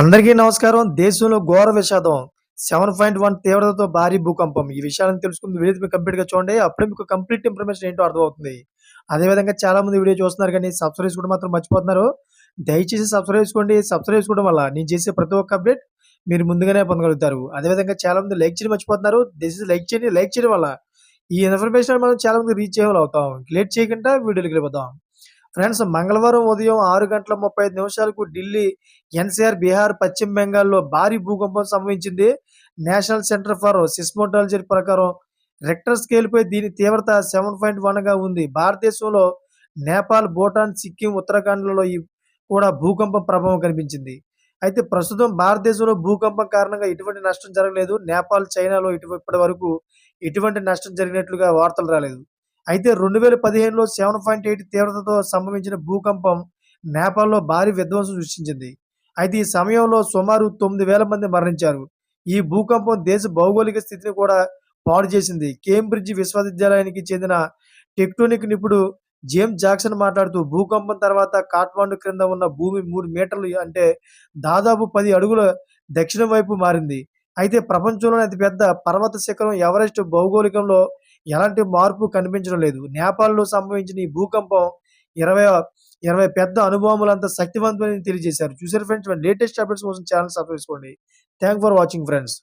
అందరికీ నమస్కారం. దేశంలో ఘోర విషాదం సెవెన్ పాయింట్ వన్ తీవ్రతతో భారీ భూకంపం. ఈ విషయాలను తెలుసుకుంది వీడియో మీకు కంప్లీట్గా చూడండి. అప్పుడే మీకు కంప్లీట్ ఇన్ఫర్మేషన్ ఏంటో అర్థమవుతుంది. అదేవిధంగా చాలామంది వీడియో చూస్తున్నారు కానీ సబ్స్క్రైబ్ కూడా మాత్రం మర్చిపోతున్నారు. దయచేసి సబ్స్క్రైబ్ చేసుకోండి. సబ్స్క్రైబ్ చేసుకోవడం వల్ల నేను చేసే ప్రతి ఒక్క అప్డేట్ మీరు ముందుగానే పొందగలుగుతారు. అదేవిధంగా చాలామంది లైక్ చేయడం మర్చిపోతున్నారు. దిస్ లైక్ చేయండి. లైక్ చేయడం వల్ల ఈ ఇన్ఫర్మేషన్ మనం చాలామంది రీచ్ చేయగలవుతాం లేట్ చేయకుండా వీడియోకి వెళ్ళిపోతాం ఫ్రెండ్స్ మంగళవారం ఉదయం ఆరు గంటల ముప్పై ఐదు నిమిషాలకు ఢిల్లీ ఎన్సీఆర్ బీహార్ పశ్చిమ బెంగాల్లో భారీ భూకంపం సంభవించింది. నేషనల్ సెంటర్ ఫర్ సిస్మోటాలజీ ప్రకారం రెక్టర్ స్కేల్ పై దీని తీవ్రత సెవెన్ పాయింట్ వన్గా ఉంది. భారతదేశంలో నేపాల్ భూటాన్ సిక్కిం ఉత్తరాఖండ్లలో ఈ కూడా భూకంపం ప్రభావం కనిపించింది. అయితే ప్రస్తుతం భారతదేశంలో భూకంపం కారణంగా ఎటువంటి నష్టం జరగలేదు. నేపాల్ చైనాలో ఇటు ఇప్పటి వరకు ఎటువంటి నష్టం జరిగినట్లుగా వార్తలు రాలేదు. అయితే రెండు వేల పదిహేనులో సెవెన్ పాయింట్ ఎయిట్ తీవ్రతతో సంభవించిన భూకంపం నేపాల్లో భారీ విధ్వంసం సృష్టించింది. అయితే ఈ సమయంలో సుమారు తొమ్మిది వేల మంది మరణించారు. ఈ భూకంపం దేశ భౌగోళిక స్థితిని కూడా పాడు చేసింది. కేంబ్రిడ్జ్ విశ్వవిద్యాలయానికి చెందిన టెక్టోనిక్ నిపుణుడు జేమ్ జాక్సన్ మాట్లాడుతూ భూకంపం తర్వాత కాట్మాండు క్రింద ఉన్న భూమి మూడు మీటర్లు అంటే దాదాపు పది అడుగుల దక్షిణం వైపు మారింది. అయితే ప్రపంచంలోని అతిపెద్ద పర్వత శిఖరం ఎవరెస్ట్ భౌగోళికంలో ఎలాంటి మార్పు కనిపించడం లేదు. నేపాల్లో సంభవించిన ఈ భూకంపం ఇరవై ఇరవై పెద్ద అనుభవములంత శక్తివంతమని తెలియజేశారు. చూసారు ఫ్రెండ్స్ లేటెస్ట్ అప్డేట్స్ కోసం ఛానల్ సబ్స్క్రైబ్ చేసుకోండి. Thank for watching friends